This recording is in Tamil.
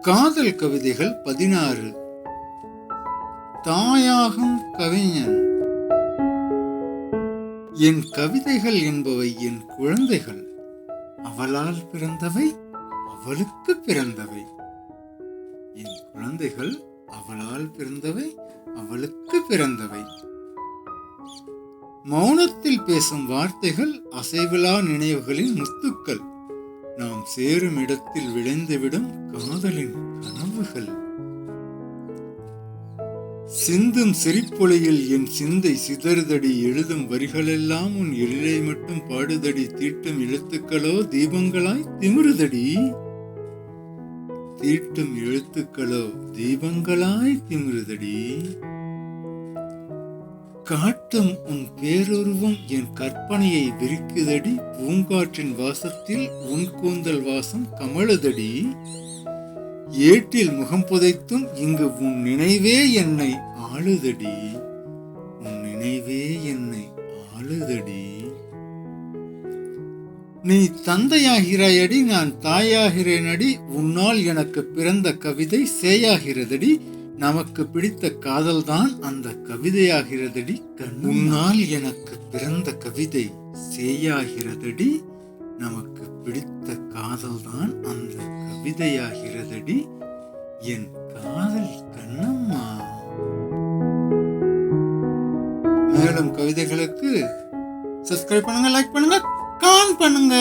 காதல் கவிதைகள் பதினாறு. தாயாகும் கவிஞன். என் கவிதைகள் என்பவை என் குழந்தைகள். அவளால் பிறந்தவை அவளுக்கு பிறந்தவை. என் குழந்தைகள் அவளால் பிறந்தவை அவளுக்கு பிறந்தவை. மௌனத்தில் பேசும் வார்த்தைகள் அசைவிலா நினைவுகளின் முத்துக்கள். நாம் சேரும் இடத்தில் விளைந்துவிடும் காதலின் கனவுகள். சிந்தும் சிரிப்பொலியில் என் சிந்தை சிதறுதடி எழுதும் வரிகளெல்லாம் உன் எழிலை மட்டும் பாடுதடி தீட்டும் எழுத்துக்களோ தீபங்களாய் திமிருதடி. தீட்டும் எழுத்துக்களோ தீபங்களாய் திமிருதடி. காட்டும் உன் பேருருவம் என் கற்பனையை விரிக்குதடி. பூங்காற்றின் வாசத்தில் உன் கூந்தல் வாசம் கமழுதடி. ஏட்டில் முகம் புதைத்தும் இங்கு உன் நினைவே என்னை ஆளுதடி. உன் நினைவே என்னை ஆளுதடி. நீ தந்தையாகிறாயடி நான் தாயாகிறேனடி. உன்னால் எனக்கு பிறந்த கவிதை சேயாகிறதடி. நமக்கு பிடித்த காதல்தான் அந்த கவிதையாகிறதடி. கண் எனக்கு பிறந்த கவிதை சேயாகிறதடி. நமக்கு பிடித்த காதல்தான் அந்த கவிதையாகிறதடி. என் காதல் கண்ணம்மா. மேலும் கவிதைகளுக்கு சப்ஸ்கிரைப் பண்ணுங்க லைக் பண்ணுங்க கான் பண்ணுங்க.